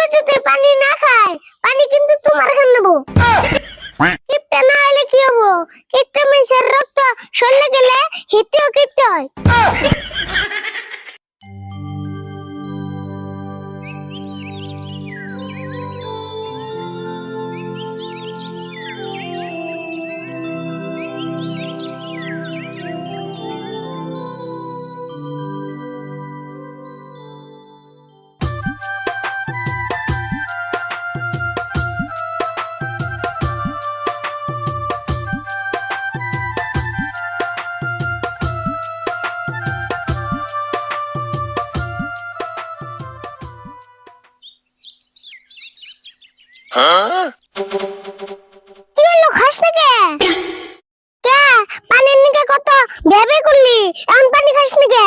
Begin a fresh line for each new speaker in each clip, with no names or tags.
ছাগলে যদি পানি না খায়, পানি কিন্তু তোমার খান নেব। কিপটা না হলে কি হব? কিপটা মানুষের রক্ত শরীরে গেলে হিতেও কিপটা হয়। কি হলো খাস না কে? কে? কত ভেবে করলি? এখন পানি খাস না কে?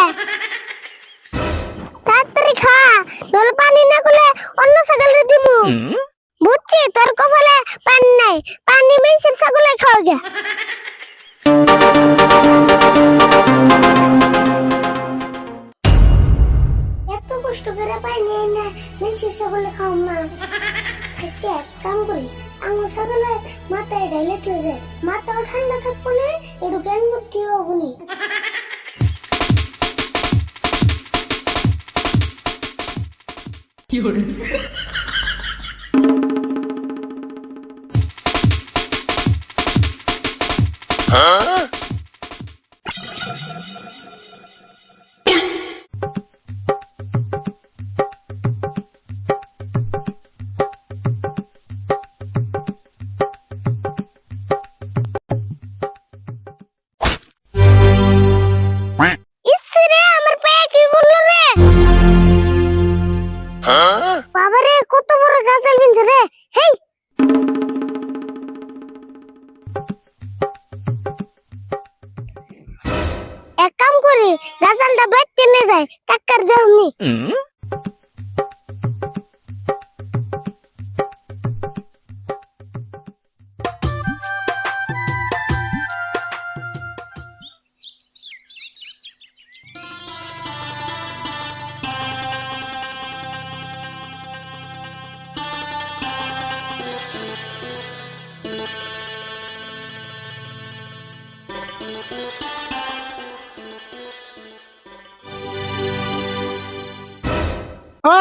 খা। নলে পানি না করলে অন্য ছাগলের দিমু। বুঝছি, তোর কপালে পানি নাই। পানি মেশিন ছাগলে খাওয়া গে। এত কষ্ট করে পানি না মেশিন ছাগলে খাও থাকতে এক কাম করি আঙুর ছাগলে মাথায় ডাইলে চলে যায়। মাথাও ঠান্ডা থাকব না একটু জ্ঞান বুদ্ধি হব নি। ইসরে বাবারে, কত বড় গাছাল বিনছে রে। হেই! এক কাম করে গাজালটা বাইর টেনে যায়, কাকার দেহনি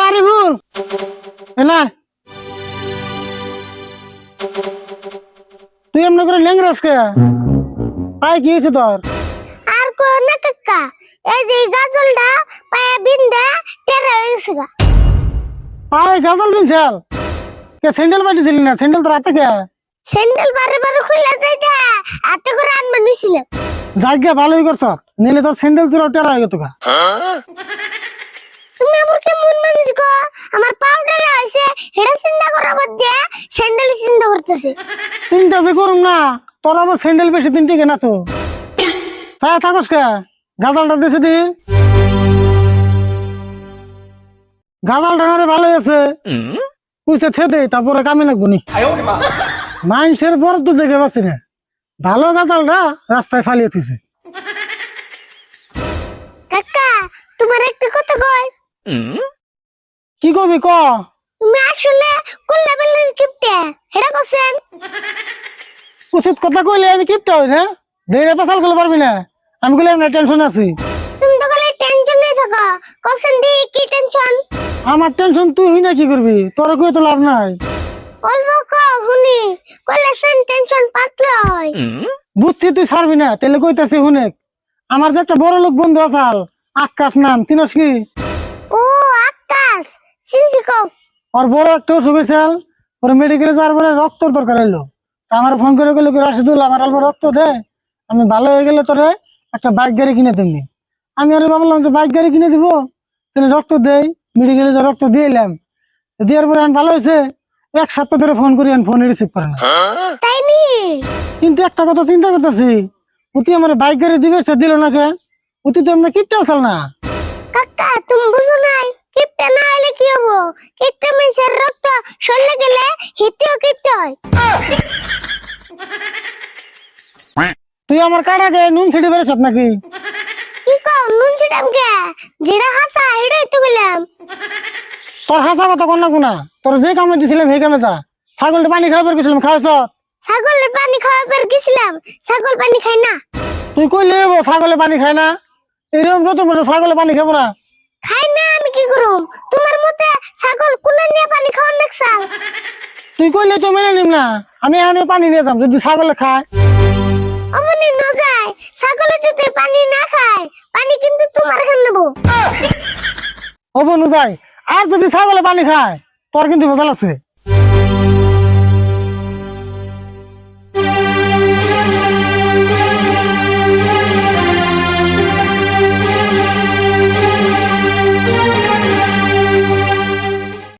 আরিফুল এনা তুই এমনি করে লেঙ্গরাস কে পাই কি হয়েছে তোর
আর কো না কাকা এই যে এই গাছলটা পায়ে বিন্দা টেরে হয়ে গেছে গা
পায়ে গাজল বিনছাল কে স্যান্ডেল পাঠিয়েছিলি না স্যান্ডেল তো রাতে কে
স্যান্ডেল বারে বারে খুলে যাইতে হাতে করে আনবে নিছিলাম
জায়গা ভালোই করছ নিলে তোর স্যান্ডেল তোর টেরা হয়ে গেত গা।
তুমি আমার মানুষ গো আমার পাউডার আছে হেডা চিন্তা করার মধ্যে স্যান্ডেল চিন্তা করতেছে।
চিন্তা যে করুম না তোর আবার স্যান্ডেল বেশি দিন টিকে না তো। চায় থাকস কে গাজালটা দিছে দি। গাজালটা না রে ভালো আছে পুষে থে দে তারপরে কামে লাগবো নি। মানুষের বড় তো দেখে পাচ্ছি না। ভালো গাজালটা রাস্তায় ফালিয়ে থুছে
কাকা তোমার একটা কথা কই?
কি কবি ক?
তুমি আসলে কোল্লা বেলের কিপটে হেডা কইছেন
উচিত কথা কইলে আমি কিপটা হই না। দেরে পেশাল করলে পারবি না। আমি কইলে না টেনশন আছি।
তুমি তো গলে টেনশন নেই থাকো। কইছেন দি কি টেনশন
আমার টেনশন তুই হই না কি করবি? তোর কই তো লাভ নাই।
অল্প কও শুনি কইলে টেনশন পাতলা হয়।
বুঝছি তুই ছাড়বি না তাহলে কইতাছি হুনেক আমার যে একটা বড় লোক বন্ধু আসাল আকাশ নাম চিনস কি?
ও আকাশ সিনজি কও।
ওর বড় একটা অসুখ হয়েছিল ওর মেডিকেলে যাওয়ার পরে রক্তর দরকার হইল। আমার ফোন করে গেলো কি রাশিদুল আমার অল্প রক্ত দে। আমি ভালো হয়ে গেলে তোরে একটা বাইক গাড়ি কিনে দিবি আমি আরে ভাবলাম যে বাইক গাড়ি কিনে দিব তাহলে রক্ত দেই। মেডিকেলে যা রক্ত দিয়ে এলাম। দেওয়ার পরে আমি ভালো হয়েছে এক সপ্তাহ ধরে ফোন করি আমি ফোনে রিসিভ করে না।
তাই নি?
কিন্তু একটা কথা চিন্তা করতেছি উতি আমার বাইক গাড়ি দিবে সে দিল না কে? উতি তো আমরা কিপটা আসাল না।
কাকা তুমি বুঝো নাই কিপটা না হলে কি হব? কিপটা মানুষের রক্ত শরীরে গেলে হিতেও কিপটা হয়।
তুই আমার কাটাকে নুন ছিড়ে বেড়েছ নাকি?
কি কও নুন ছিটাম কে? যেটা হাসা হেডাই তো গেলাম
তোর হাসা কথা কন না। গুনা তোর যে কামে দিছিলাম সেই কামে যা। ছাগলটা পানি খাওয়াবার গেছিলাম খাওয়াছ?
ছাগলের পানি খাওয়াবার গেছিলাম ছাগল পানি খাই না।
তুই কইলে হব ছাগলে পানি খায় না? এরকম নতুন নতুন ছাগলে পানি খাব না।
খাই না আমি কি করুম? তোমার মতে ছাগল কুলে নিয়ে পানি খাওয়ার নাকসাল
তুই কইলে তো মেনে নিম না। আমি এখানে পানি নিয়ে যাম যদি ছাগলে খায়।
অমনি ন যায় ছাগলে যদি পানি না খায় পানি কিন্তু তোমার খান নেব।
হব নু যাই আর যদি ছাগলে পানি খায় তোর কিন্তু ভেজাল আছে।